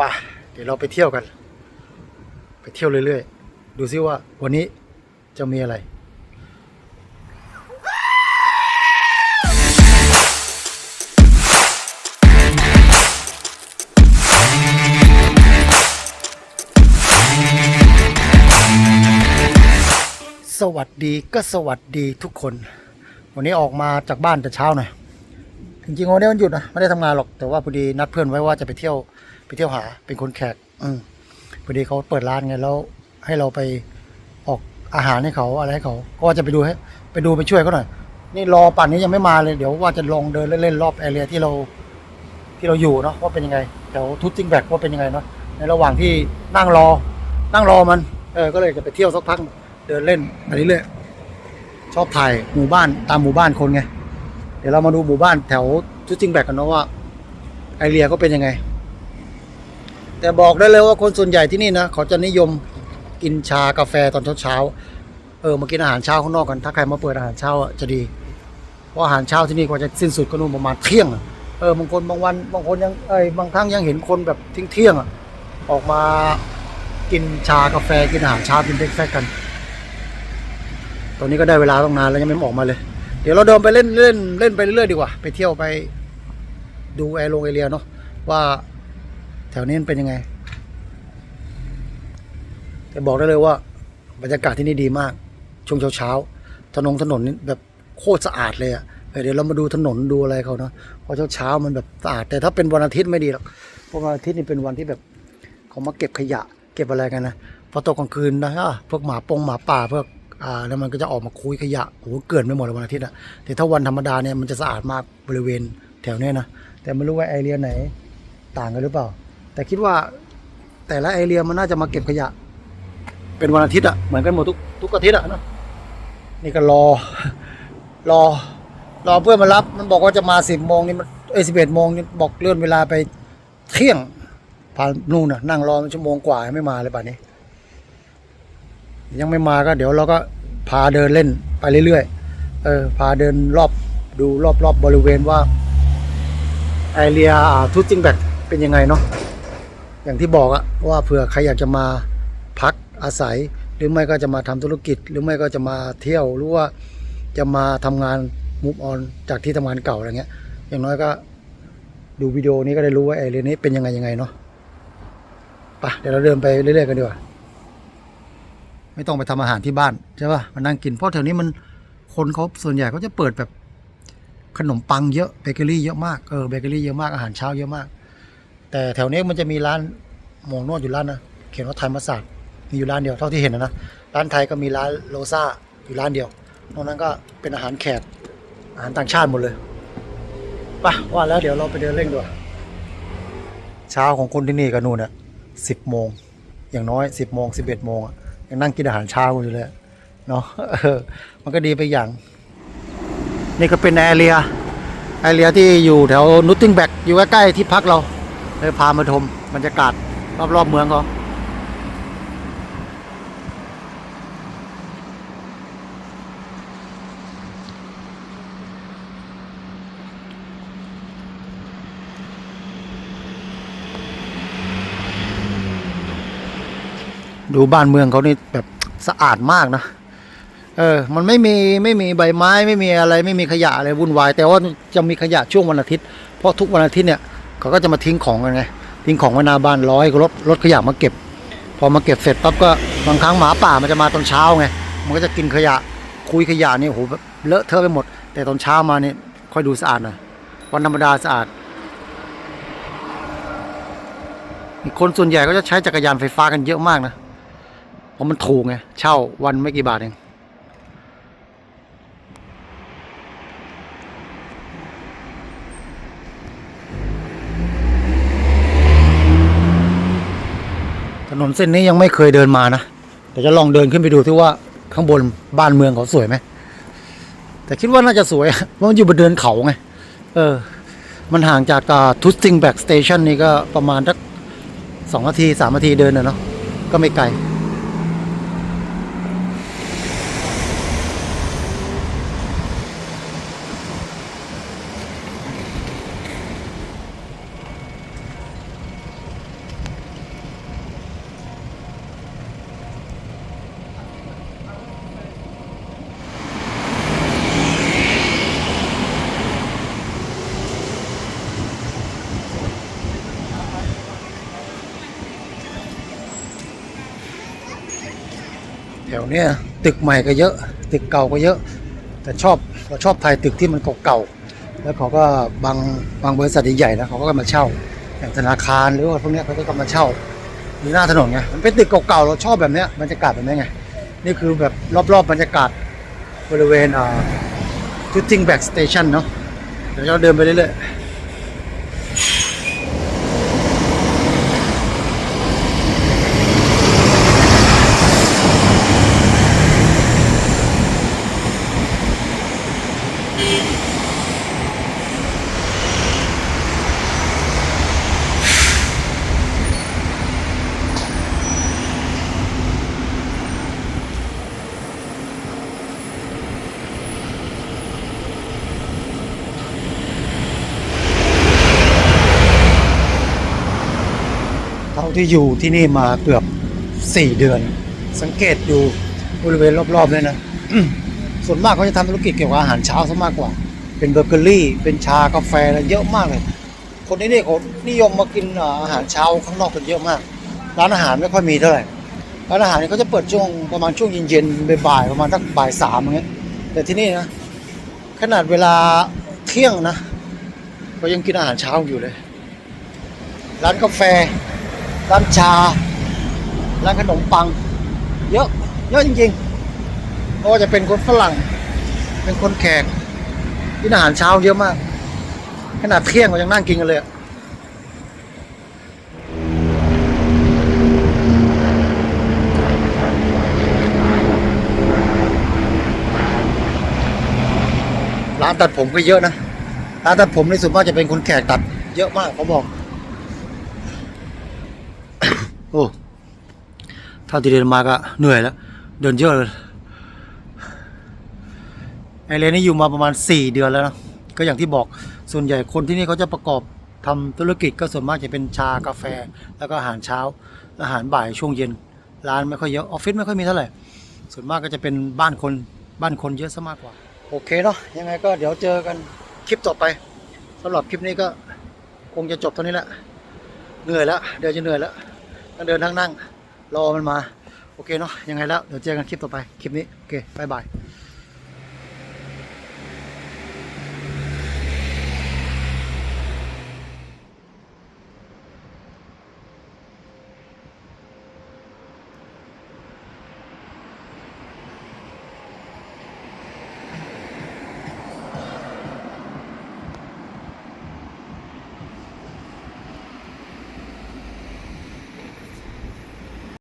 ป่ะเดี๋ยวเราไปเที่ยวกัน ไปเที่ยวเรื่อยๆ ดูซิว่าวันนี้จะมีอะไรสวัสดีก็สวัสดีทุกคน วันนี้ออกมาจากบ้านแต่เช้าหน่อยจริงๆวันนี้วันหยุดนะไม่ได้ทำงานหรอกแต่ว่าพอดีนัดเพื่อนไว้ว่าจะไปเที่ยว ไปเที่ยวหาเป็นคนแขกอืมพอดีเขาเปิดร้านไงแล้วให้เราไปออกอาหารให้เขาอะไรให้เขาก็ว่าจะไปดูให้ไปดูไปช่วยเขาหน่อยนี่รอป่านนี้ยังไม่มาเลยเดี๋ยวว่าจะลองเดินเล่นๆรอบแอเรียที่เราที่เราอยู่เนาะว่าเป็นยังไงแถวทุตติงแบกว่าเป็นยังไงเนาะในระหว่างที่นั่งรอ นั่งรอมันเออก็เลยจะไปเที่ยวสักพักเดินเล่นไปเรื่อยๆชอบถ่ายหมู่บ้านตามหมู่บ้านคนไง เดี๋ยวเรามาดูหมู่บ้านแถวทุติงแบกกันเนาะว่าไอเรียก็เป็นยังไง แต่บอกได้เลยว่าคนส่วนใหญ่ที่นี่นะเขาจะนิยมกินชากาแฟตอนเช้าๆเออมากินอาหารเช้าข้างนอกกัน ถ้าใครมาเปิดอาหารเช้าอะจะดี เพราะอาหารเช้าที่นี่กว่าจะสิ้นสุดก็นู่นประมาณเที่ยงเออบางคนบางวันบางคนยังเอ้ยบางครั้งยังเห็นคนแบบเที่ยงอะออกมากินชากาแฟกินอาหารเช้ากินเบรกแฟกัน ตอนนี้ก็ได้เวลาต้องนานแล้วยังไม่ออกมาเลย เดี๋ยวเราเดินไปเล่นเล่นเล่นไปเรื่อยดีกว่า ไปเที่ยวไปดูแอร์ลงแอเรียเนาะว่า แถวนี้นเป็นยังไง แต่บอกได้เลยว่า บรรยากาศที่นี่ดีมาก ช่วงเช้าๆถนนถนนนี่แบบโคตรสะอาดเลยอะเออเดี๋ยวเรามาดูถนนดูอะไรเขาเนาะเพราะเช้าๆมันแบบสะอาด แต่ถ้าเป็นวันอาทิตย์ไม่ดีหรอกเพราะวันอาทิตย์นี่เป็นวันที่แบบเขามาเก็บขยะ เก็บอะไรกันนะพอตกกลางคืนนะอะพวกหมาปงหมาป่าพวกอ่าแล้วมันก็จะออกมาคุยขยะโอ้โหเกินไปหมดเลยวันอาทิตย์อะแต่ถ้าวันธรรมดาเนี่ยมันจะสะอาดมากบริเวณแถวเนี้ยนะแต่ไม่รู้ว่าแอเรียไหนต่างกันหรือเปล่า แต่คิดว่าแต่ละแอเรียมันน่าจะมาเก็บขยะ เป็นวันอาทิตย์อะเหมือนกันหมดทุกทุกอาทิตย์อะเนะนี่ก็รอ รอ รอเพื่อนมารับ มันบอกว่าจะมาสิบโมงนี่มันเอสิบเอ็ดโมงนี่บอกเลื่อนเวลาไปเที่ยงผ่านนู่นน่ะ นั่งรอชั่วโมงกว่าไม่มาเลยป่านนี้ ยังไม่มาก็เดี๋ยวเราก็พาเดินเล่นไปเรื่อยๆเออพาเดินรอบดูรอบๆบบริเวณว่าไอเรียทุตจิงแบกเป็นยังไงเนาะ อย่างที่บอกอะว่าเผื่อใครอยากจะมาพักอาศัย หรือไม่ก็จะมาทำธุรกิจ หรือไม่ก็จะมาเที่ยวหรือว่าจะมาทำงานมูฟออนจากที่ทำงานเก่าอะไรเงี้ย อย่างน้อยก็ดูวิดีโอนี้ก็ได้รู้ว่าไอเรียนี้เป็นยังไงยังไงเนาะไปเดี๋ยวเราเดินไปเรื่อยๆกันดีกว่า ไม่ต้องไปทำอาหารที่บ้านใช่ป่ะมานั่งกินเพราะแถวนี้มันคนเขาส่วนใหญ่เขาจะเปิดแบบขนมปังเยอะเบเกอรี่เยอะมากเออเบเกอรี่เยอะมากอาหารเช้าเยอะมาก แต่แถวนี้มันจะมีร้านหมงนวดอยู่ร้านนะเขียนว่าไทยมาศาสตมีอยู่ร้านเดียวเท่าที่เห็นนะนะร้านไทยก็มีร้านโลซาอยู่ร้านเดียวนอกนั้นก็เป็นอาหารแขกอาหารต่างชาติหมดเลยปะว่าแล้วเดี๋ยวเราไปเดินเล่นดีกว่าเช้าของคนที่นี่ก็นู่นน่ะสิบโมงอย่างน้อยสิบโมงสิบเอ็ดโมงอะยังนั่งกินอาหารเช้าอยู่เลยเนาะมันก็ดีไปอย่าง นี่ก็เป็นแอเรียแอเรียที่อยู่แถวนุตติงแบกอยู่ใกล้ๆที่พักเรา เลยพามาชมบรรยากาศรอบๆเมืองเขาดูบ้านเมืองเขานี่แบบสะอาดมากนะ เออ มันไม่มีไม่มีใบไม้ไม่มีอะไร ไม่มีขยะอะไรวุ่นวาย แต่ว่าจะมีขยะช่วงวันอาทิตย์ เพราะทุกวันอาทิตย์เนี่ย เขาก็จะมาทิ้งของกันไงทิ้งของไว้หน้าบ้านร้อยรถรถขยะมาเก็บ พอมาเก็บเสร็จปั๊บก็บางครั้งหมาป่ามันจะมาตอนเช้าไงมันก็จะกินขยะ คุยขยะนี่โหเลอะเทอะไปหมด แต่ตอนเช้ามาเนี่ยค่อยดูสะอาดหน่อยวันธรรมดาสะอาดคนส่วนใหญ่ก็จะใช้จักรยานไฟฟ้ากันเยอะมากนะเพราะมันถูกไงเช่าวันไม่กี่บาทเอง นนเส้นนี้ยังไม่เคยเดินมานะเดี๋ยวจะลองเดินขึ้นไปดูที่ว่าข้างบนบ้านเมืองเขาสวยไหมแต่คิดว่าน่าจะสวยเพราะมันอยู่บนเดินเขาไง เออ มันห่างจากทุสติงแบกสเตชันนี่ก็ประมาณสักสองนาทีสามนาทีเดินนะเนาะก็ไม่ไกล วเนี้ยตึกใหม่ก็เยอะ ตึกเก่าก็เยอะ แต่ชอบเราชอบถ่ายตึกที่มันเก่าๆแล้วเขาก็บางบางบริษัทใหญ่ๆนะเขาก็มาเช่าอย่างธนาคารหรือว่าพวกเนี้ยเขาก็มาเช่าอยู่หน้าถนนไงมันเป็นตึกเก่าๆเราชอบแบบเนี้ยบรรยากาศแบบนี้ไงนี่คือแบบรอบๆบรรยากาศบริเวณอ่าทูติงแบ็กสเตชันเนาะเดี๋ยวเราเดินไปเรื่อยๆ ที่อยู่ที่นี่มาเกือบสี่เดือน สังเกตดูบริเวณรอบๆเลยนะส่วนมากเขาจะทำธุรกิจเกี่ยวกับอาหารเช้าซะมากกว่า เป็นเบเกอรี่ เป็นชากาแฟอะไรเยอะมากเลย คนที่นี่เขานิยมมากินอาหารเช้าข้างนอกกันเยอะมาก ร้านอาหารไม่ค่อยมีเท่าไหร่ ร้านอาหารนี่เขาจะเปิดช่วงประมาณช่วงเย็นๆบ่ายๆประมาณสักบ่ายสามอย่างเงี้ย แต่ที่นี่นะขนาดเวลาเที่ยงนะก็ยังกินอาหารเช้าอยู่เลย ร้านกาแฟ ร้านชา ร้านขนมปัง เยอะเยอะจริงๆไม่ว่าจะเป็นคนฝรั่ง เป็นคนแขกกินอาหารเช้าเยอะมาก ขนาดเที่ยงก็ยังนั่งกินกันเลยร้านตัดผมก็เยอะนะ ร้านตัดผมในส่วนมากจะเป็นคนแขกตัดเยอะมากเขาบอก โอ้เท่าที่เดินมาก็เหนื่อยแล้วเดินเยอะเลยไอเลนนี่อยู่มาประมาณ 4 เดือนแล้วนะก็อย่างที่บอกส่วนใหญ่คนที่นี่เขาจะประกอบทำธุรกิจก็ส่วนมากจะเป็นชากาแฟ แล้วก็อาหารเช้า อาหารบ่ายช่วงเย็น ร้านไม่ค่อยเยอะออฟฟิศไม่ค่อยมีเท่าไหร่ส่วนมากก็จะเป็นบ้านคนบ้านคนเยอะซะมากกว่า โอเคเนาะยังไงก็เดี๋ยวเจอกันคลิปต่อไปสำหรับคลิปนี้ก็คงจะจบเท่านี้แหละเหนื่อยแล้วเดี๋ยวจะเหนื่อยแล้ว ต้งเดินนั่งนั่ง รอมันมา โอเคเนาะยังไงแล้ว เดี๋ยวเจอกันคลิปต่อไป คลิปนี้ โอเคบายบาย